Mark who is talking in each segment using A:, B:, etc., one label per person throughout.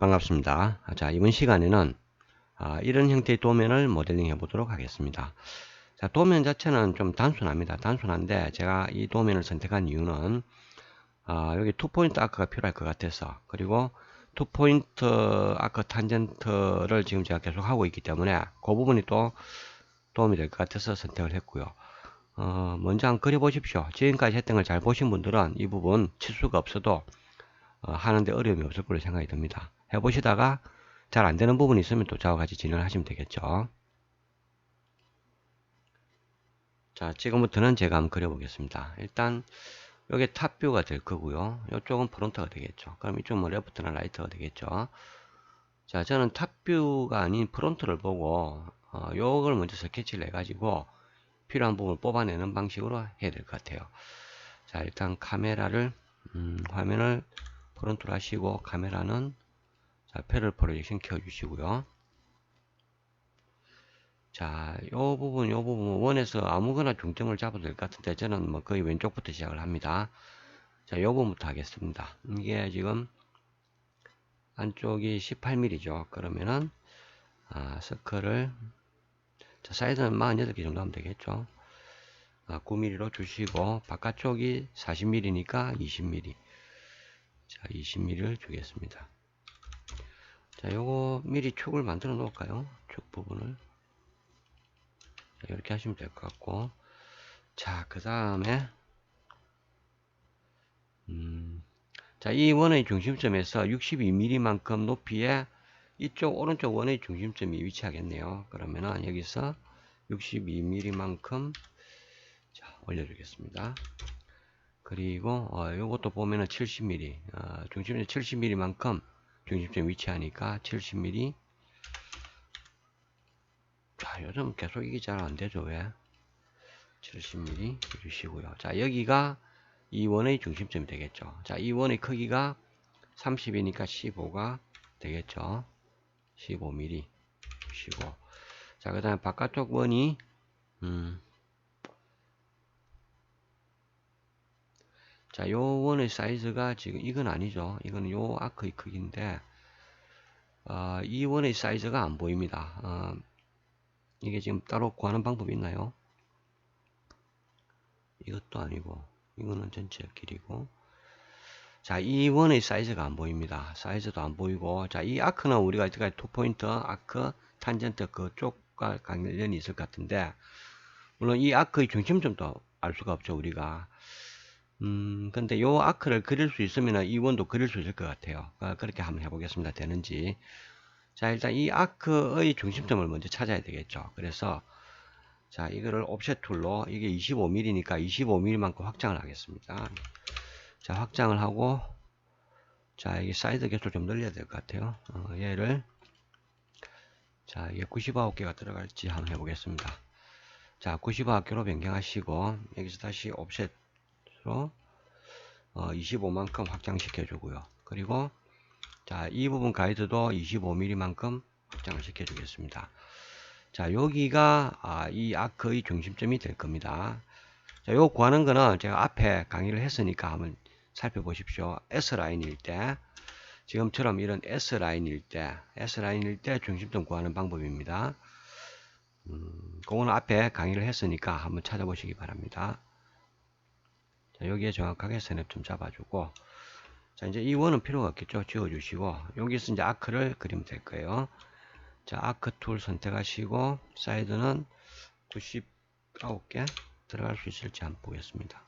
A: 반갑습니다. 자, 이번 시간에는 아, 이런 형태의 도면을 모델링 해 보도록 하겠습니다. 자, 도면 자체는 좀 단순합니다. 단순한데 제가 이 도면을 선택한 이유는 아, 여기 투포인트 아크가 필요할 것 같아서 그리고 투포인트 아크 탄젠트를 지금 제가 계속 하고 있기 때문에 그 부분이 또 도움이 될 것 같아서 선택을 했고요. 어, 먼저 한번 그려보십시오. 지금까지 했던 걸 잘 보신 분들은 이 부분 치수가 없어도 어, 하는데 어려움이 없을 걸로 생각이 듭니다. 해보시다가 잘 안되는 부분이 있으면 또 저와 같이 진행을 하시면 되겠죠. 자, 지금부터는 제가 한번 그려보겠습니다. 일단 여기 탑뷰가 될 거고요. 이쪽은 프론트가 되겠죠. 그럼 이쪽은 뭐 레프트나 라이트가 되겠죠. 자, 저는 탑뷰가 아닌 프론트를 보고 어, 요걸 먼저 스케치를 해가지고 필요한 부분을 뽑아내는 방식으로 해야 될 것 같아요. 자, 일단 카메라를 음, 화면을 프론트로 하시고 카메라는 자, 패럴 프로젝션 켜주시고요. 자, 요 부분, 요 부분 원에서 아무거나 중점을 잡아도 될 것 같은데 저는 뭐 거의 왼쪽부터 시작을 합니다. 자, 요 부분부터 하겠습니다. 이게 지금 안쪽이 18mm죠. 그러면은 아, 서클을 자, 사이즈는 48개 정도 하면 되겠죠. 아, 9mm로 주시고 바깥쪽이 40mm니까 20mm. 자, 20mm를 주겠습니다. 자, 요거 미리 축을 만들어 놓을까요? 축 부분을. 자, 이렇게 하시면 될 것 같고. 자, 그 다음에, 음, 자, 이 원의 중심점에서 62mm만큼 높이에 이쪽 오른쪽 원의 중심점이 위치하겠네요. 그러면은 여기서 62mm만큼 자, 올려주겠습니다. 그리고 어, 이것도 보면은 70mm 어, 중심점 70mm만큼 중심점 위치하니까 70mm 자 요즘 계속 이게 잘 안되죠 왜? 70mm 주시고요. 자 여기가 이 원의 중심점이 되겠죠. 자이 원의 크기가 30이니까 15가 되겠죠. 15mm 주시고 자 그 다음에 바깥쪽 원이 음 자, 요 원의 사이즈가 지금 이건 아니죠. 이건 요 아크의 크기인데 어, 이 원의 사이즈가 안 보입니다. 어, 이게 지금 따로 구하는 방법이 있나요? 이것도 아니고 이거는 전체 길이고 자, 이 원의 사이즈가 안 보입니다. 사이즈도 안 보이고 자, 이 아크는 우리가 이때까지 투포인트 아크 탄젠트 그쪽과 관련이 있을 것 같은데 물론 이 아크의 중심점도 알 수가 없죠. 우리가 음, 근데 요 아크를 그릴 수 있으면 이 원도 그릴 수 있을 것 같아요. 어, 그렇게 한번 해보겠습니다. 되는지. 자, 일단 이 아크의 중심점을 먼저 찾아야 되겠죠. 그래서, 자, 이거를 옵셋 툴로, 이게 25mm니까 25mm만큼 확장을 하겠습니다. 자, 확장을 하고, 자, 이게 사이드 개수를 좀 늘려야 될 것 같아요. 어, 얘를, 자, 이게 99개가 들어갈지 한번 해보겠습니다. 자, 99개로 변경하시고, 여기서 다시 옵셋 로 어, 25만큼 확장시켜 주고요. 그리고 자, 이 부분 가이드도 25mm만큼 확장을 시켜 주겠습니다. 자, 여기가 아, 이 아크의 중심점이 될 겁니다. 자, 요 구하는 거는 제가 앞에 강의를 했으니까 한번 살펴보십시오. S라인일 때 지금처럼 이런 S라인일 때 S라인일 때 중심점 구하는 방법입니다. 음, 그거는 앞에 강의를 했으니까 한번 찾아보시기 바랍니다. 자, 여기에 정확하게 스냅 좀 잡아주고 자 이제 이 원은 필요가 없겠죠? 지워주시고 여기서 이제 아크를 그리면 될 거예요. 자 아크 툴 선택하시고 사이드는 99개 들어갈 수 있을지 한번 보겠습니다.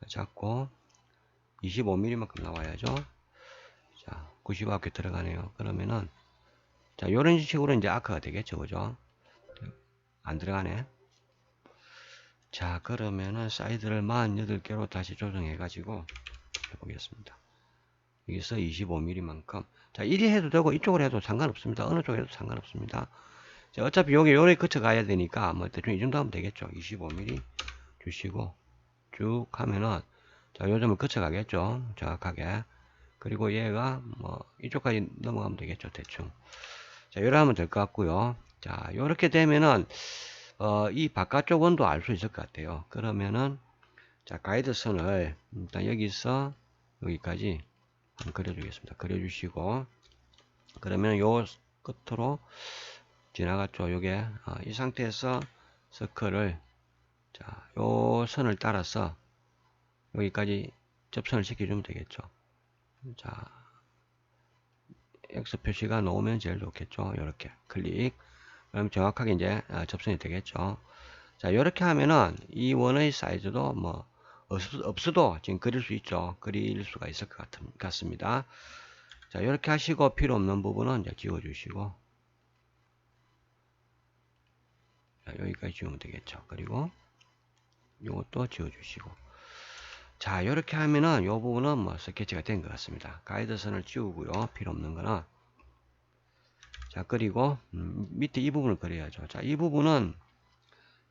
A: 자, 잡고 25mm만큼 나와야죠. 자 99개 들어가네요. 그러면은 자 요런 식으로 이제 아크가 되겠죠? 그죠? 안 들어가네 자 그러면은 사이드를 48개로 다시 조정해 가지고 해보겠습니다. 여기서 25mm만큼. 자 이리 해도 되고 이쪽으로 해도 상관없습니다. 어느 쪽에 도 상관없습니다. 자 어차피 여기 요래 거쳐 가야 되니까 뭐 대충 이 정도 하면 되겠죠. 25mm 주시고 쭉 하면은 자 요점을 거쳐 가겠죠. 정확하게. 그리고 얘가 뭐 이쪽까지 넘어가면 되겠죠 대충. 자 요래 하면 될 것 같고요. 자 요렇게 되면은 어, 이 바깥쪽 원도 알 수 있을 것 같아요. 그러면은 자 가이드선을 일단 여기서 여기까지 그려주겠습니다. 그려주시고 그러면 요 끝으로 지나갔죠. 요게 어, 이 상태에서 서클을 자, 요 선을 따라서 여기까지 접선을 시켜주면 되겠죠. 자, X 표시가 놓으면 제일 좋겠죠. 이렇게 클릭. 그럼 정확하게 이제 어, 접선이 되겠죠. 자, 이렇게 하면은 이 원의 사이즈도 뭐 없, 어도 지금 그릴 수 있죠. 그릴 수가 있을 것 같, 같습니다. 자, 이렇게 하시고 필요 없는 부분은 이제 지워주시고 자, 여기까지 지우면 되겠죠. 그리고 이것도 지워주시고 자, 이렇게 하면은 이 부분은 뭐 스케치가 된 것 같습니다. 가이드선을 지우고요. 필요 없는 거는 자, 그리고 음, 밑에 이 부분을 그려야죠. 자, 이 부분은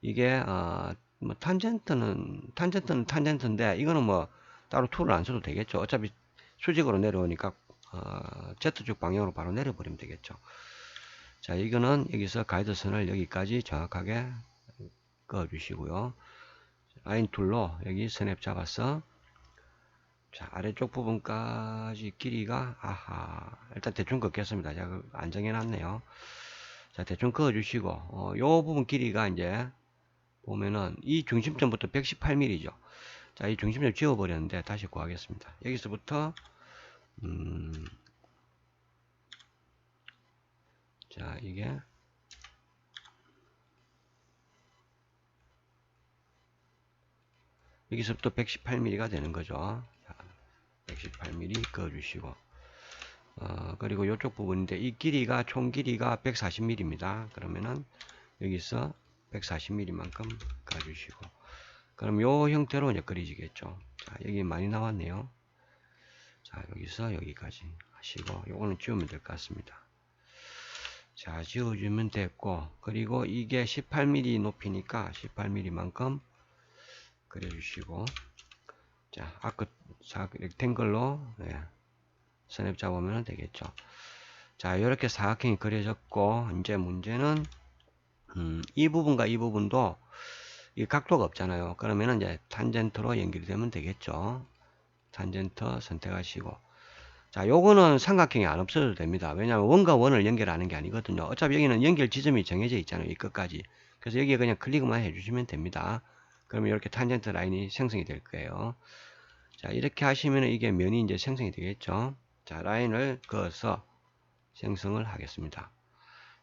A: 이게 어, 뭐 탄젠트는 탄젠트는 탄젠트인데 이거는 뭐 따로 툴을 안 써도 되겠죠. 어차피 수직으로 내려오니까 어, Z축 방향으로 바로 내려버리면 되겠죠. 자, 이거는 여기서 가이드선을 여기까지 정확하게 그어 주시고요. 라인 툴로 여기 스냅 잡아서 자 아래쪽 부분까지 길이가 아하 일단 대충 긋겠습니다. 제가 안 정해 놨네요. 자 대충 그어 주시고 어, 요 부분 길이가 이제 보면은 이 중심점부터 118mm죠 자 이 중심점 지워 버렸는데 다시 구하겠습니다. 여기서부터 음, 자 이게 여기서부터 118mm가 되는 거죠. 118mm 그어주시고 어, 그리고 이쪽 부분인데 이 길이가 총 길이가 140mm입니다. 그러면은 여기서 140mm만큼 가주시고 그럼 요 형태로 이제 그려지겠죠. 자 여기 많이 나왔네요. 자 여기서 여기까지 하시고 요거는 지우면 될 것 같습니다. 자 지워주면 됐고 그리고 이게 18mm 높이니까 18mm만큼 그려주시고 자 아크 사 렉탱글로 네, 스냅 잡으면 되겠죠. 자 이렇게 사각형이 그려졌고 이제 문제는 음, 이 부분과 이 부분도 이 각도가 없잖아요. 그러면 이제 탄젠트로 연결되면 되겠죠. 탄젠트 선택하시고. 자 요거는 삼각형이 안 없어도 됩니다. 왜냐하면 원과 원을 연결하는 게 아니거든요. 어차피 여기는 연결 지점이 정해져 있잖아요. 이 끝까지. 그래서 여기에 그냥 클릭만 해주시면 됩니다. 그러면 이렇게 탄젠트 라인이 생성이 될 거예요. 자, 이렇게 하시면 이게 면이 이제 생성이 되겠죠. 자, 라인을 그어서 생성을 하겠습니다.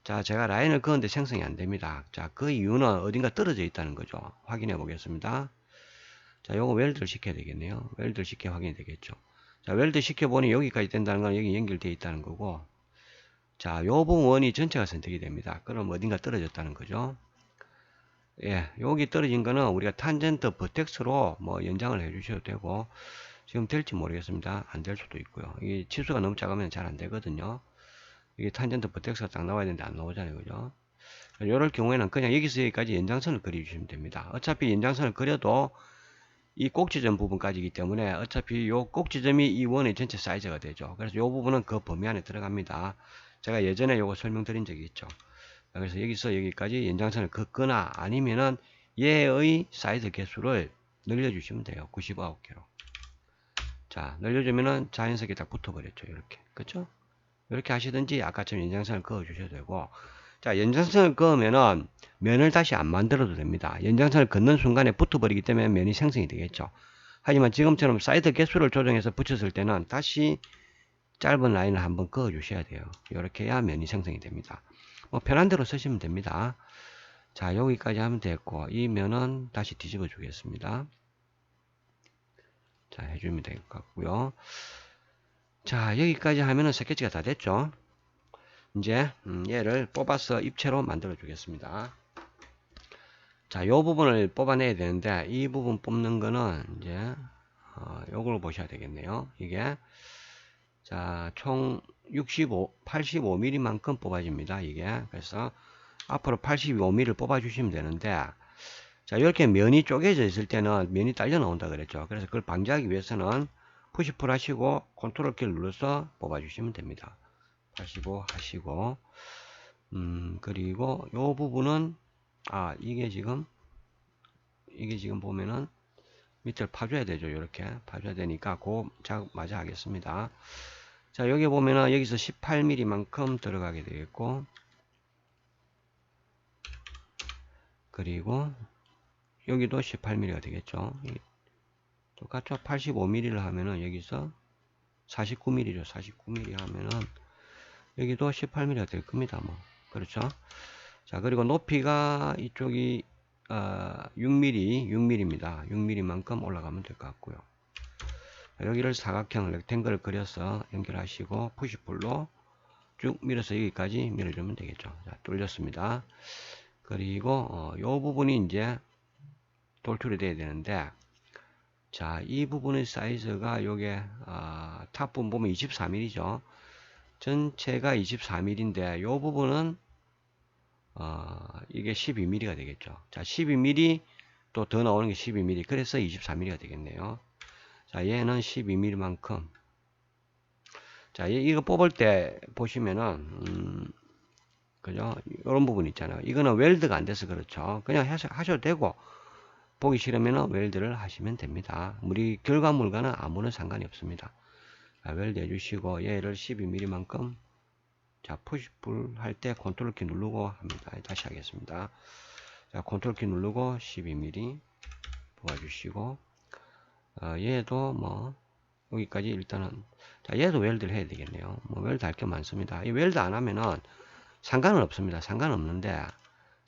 A: 자, 제가 라인을 그었는데 생성이 안 됩니다. 자, 그 이유는 어딘가 떨어져 있다는 거죠. 확인해 보겠습니다. 자, 요거 웰드를 시켜야 되겠네요. 웰드를 시켜 확인이 되겠죠. 자, 웰드 시켜보니 여기까지 된다는 건 여기 연결되어 있다는 거고, 자, 요 부분 원이 전체가 선택이 됩니다. 그럼 어딘가 떨어졌다는 거죠. 예, 여기 떨어진 거는 우리가 탄젠트 버텍스로 뭐 연장을 해 주셔도 되고 지금 될지 모르겠습니다. 안 될 수도 있고요. 이 치수가 너무 작으면 잘 안 되거든요. 이게 탄젠트 버텍스가 딱 나와야 되는데 안 나오잖아요. 그죠? 이럴 경우에는 그냥 여기서 여기까지 연장선을 그려주시면 됩니다. 어차피 연장선을 그려도 이 꼭지점 부분까지이기 때문에 어차피 이 꼭지점이 이 원의 전체 사이즈가 되죠. 그래서 이 부분은 그 범위 안에 들어갑니다. 제가 예전에 이거 설명드린 적이 있죠. 그래서 여기서 여기까지 연장선을 긋거나 아니면은 얘의 사이즈 개수를 늘려주시면 돼요. 99개로. 자, 늘려주면은 자연스럽게 딱 붙어버렸죠. 이렇게. 그쵸? 이렇게 하시든지 아까처럼 연장선을 그어 주셔도 되고 자, 연장선을 그으면은 면을 다시 안 만들어도 됩니다. 연장선을 긋는 순간에 붙어버리기 때문에 면이 생성이 되겠죠. 하지만 지금처럼 사이드 개수를 조정해서 붙였을 때는 다시 짧은 라인을 한번 그어 주셔야 돼요. 이렇게 해야 면이 생성이 됩니다. 뭐 편한 대로 쓰시면 됩니다. 자 여기까지 하면 됐고 이 면은 다시 뒤집어 주겠습니다. 자 해주면 될 것 같고요. 자 여기까지 하면은 스케치가 다 됐죠. 이제 음, 얘를 뽑아서 입체로 만들어 주겠습니다. 자, 요 부분을 뽑아내야 되는데 이 부분 뽑는 거는 이제 어, 요걸 보셔야 되겠네요. 이게 자, 총 65, 85mm만큼 뽑아집니다. 이게. 그래서 앞으로 85mm를 뽑아주시면 되는데, 자, 이렇게 면이 쪼개져 있을 때는 면이 딸려 나온다 그랬죠. 그래서 그걸 방지하기 위해서는 푸시풀 하시고 컨트롤 키를 눌러서 뽑아주시면 됩니다. 85 하시고, 음, 그리고 요 부분은, 아, 이게 지금, 이게 지금 보면은 밑을 파줘야 되죠. 이렇게 파줘야 되니까 그 작업 마저 하겠습니다. 자, 여기 보면은 여기서 18mm만큼 들어가게 되겠고, 그리고 여기도 18mm가 되겠죠. 이- 똑같죠. 85mm를 하면은 여기서 49mm죠. 49mm 하면은 여기도 18mm가 될 겁니다. 뭐 그렇죠. 자 그리고 높이가 이쪽이 어, 6mm, 6mm입니다. 6mm만큼 올라가면 될 것 같고요. 자, 여기를 사각형 렉탱글을 그려서 연결하시고 푸시풀로 쭉 밀어서 여기까지 밀어주면 되겠죠. 자, 뚫렸습니다. 그리고 어, 요 부분이 이제 돌출이 돼야 되는데 자, 이 부분의 사이즈가 요게 아, 탑 부분 보면 24mm죠. 전체가 24mm인데 요 부분은 어, 이게 12mm가 되겠죠. 자, 12mm 또 더 나오는 게 12mm. 그래서 24mm가 되겠네요. 자, 얘는 12mm만큼. 자, 얘- 이거 뽑을 때 보시면은 음, 그죠? 이런 부분 있잖아요. 이거는 웰드가 안 돼서 그렇죠. 그냥 하셔, 하셔도 되고 보기 싫으면 웰드를 하시면 됩니다. 우리 결과물과는 아무런 상관이 없습니다. 자, 웰드 해주시고 얘를 12mm만큼 자 푸시풀 할 때 컨트롤 키 누르고 합니다. 다시 하겠습니다. 자 컨트롤 키 누르고 12mm 뽑아주시고 어, 얘도 뭐 여기까지 일단은 자 얘도 웰드를 해야 되겠네요. 뭐 웰드 할 게 많습니다. 이 웰드 안 하면은 상관은 없습니다. 상관없는데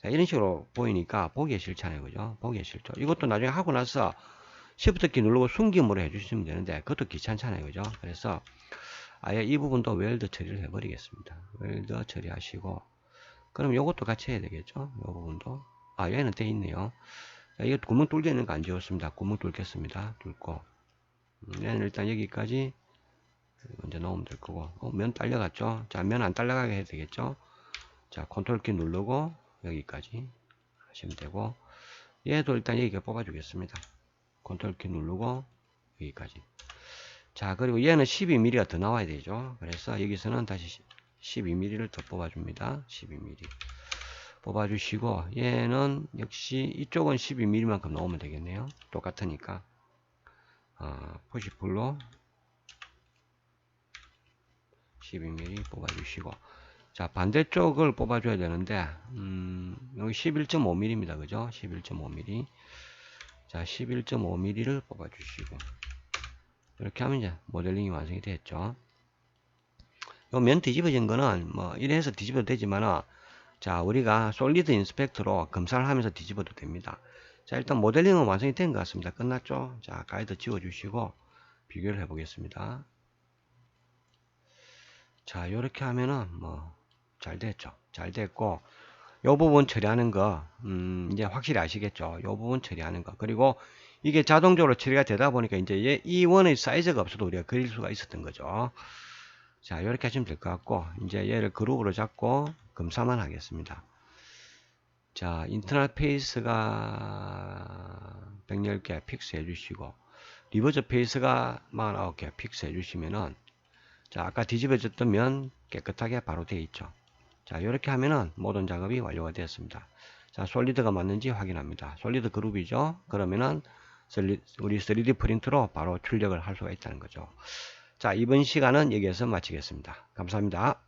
A: 자, 이런 식으로 보이니까 보기에 싫잖아요. 그죠? 보기에 싫죠. 이것도 나중에 하고 나서 Shift 키 누르고 숨김으로 해주시면 되는데 그것도 귀찮잖아요. 그죠? 그래서 아예 이 부분도 웰드 처리를 해버리겠습니다. 웰드 처리하시고 그럼 이것도 같이 해야 되겠죠? 이 부분도 아 얘는 돼 있네요. 자, 이거 구멍 뚫려 있는 거 안 지웠습니다. 구멍 뚫겠습니다. 뚫고 음, 얘는 일단 여기까지 먼저 넣으면 될 거고 어, 면 딸려갔죠? 자 면 안 딸려가게 해야 되겠죠? 자 컨트롤 키 누르고 여기까지 하시면 되고 얘도 일단 여기가 뽑아 주겠습니다 컨트롤 키 누르고 여기까지 자 그리고 얘는 12mm가 더 나와야 되죠 그래서 여기서는 다시 12mm를 더 뽑아 줍니다 12mm 뽑아 주시고 얘는 역시 이쪽은 12mm만큼 넣으면 되겠네요. 똑같으니까. 아, 푸시풀로 12mm 뽑아 주시고. 자 반대쪽을 뽑아줘야 되는데 음, 여기 11.5mm입니다. 그죠? 11.5mm 자 11.5mm를 뽑아주시고. 이렇게 하면 이제 모델링이 완성이 됐죠. 요 면 뒤집어진 거는 뭐 이래서 뒤집어도 되지만은 자 우리가 솔리드 인스펙터로 검사를 하면서 뒤집어도 됩니다 자 일단 모델링은 완성이 된 것 같습니다 끝났죠 자 가이드 지워 주시고 비교를 해 보겠습니다 자 이렇게 하면은 뭐 잘 됐죠. 잘 됐고 요 부분 처리하는 거 음, 이제 확실히 아시겠죠. 요 부분 처리하는 거 그리고 이게 자동적으로 처리가 되다 보니까 이제 얘, 이 원의 사이즈가 없어도 우리가 그릴 수가 있었던 거죠. 자 이렇게 하시면 될 것 같고 이제 얘를 그룹으로 잡고 검사만 하겠습니다. 자 인터널 페이스가 110개 픽스 해주시고 리버저 페이스가 49개 픽스 해주시면은 자 아까 뒤집어졌던 면 깨끗하게 바로 되어 있죠. 자, 이렇게 하면은 모든 작업이 완료가 되었습니다. 자, 솔리드가 맞는지 확인합니다. 솔리드 그룹이죠. 그러면은 우리 3D 프린트로 바로 출력을 할 수가 있다는 거죠. 자, 이번 시간은 여기에서 마치겠습니다. 감사합니다.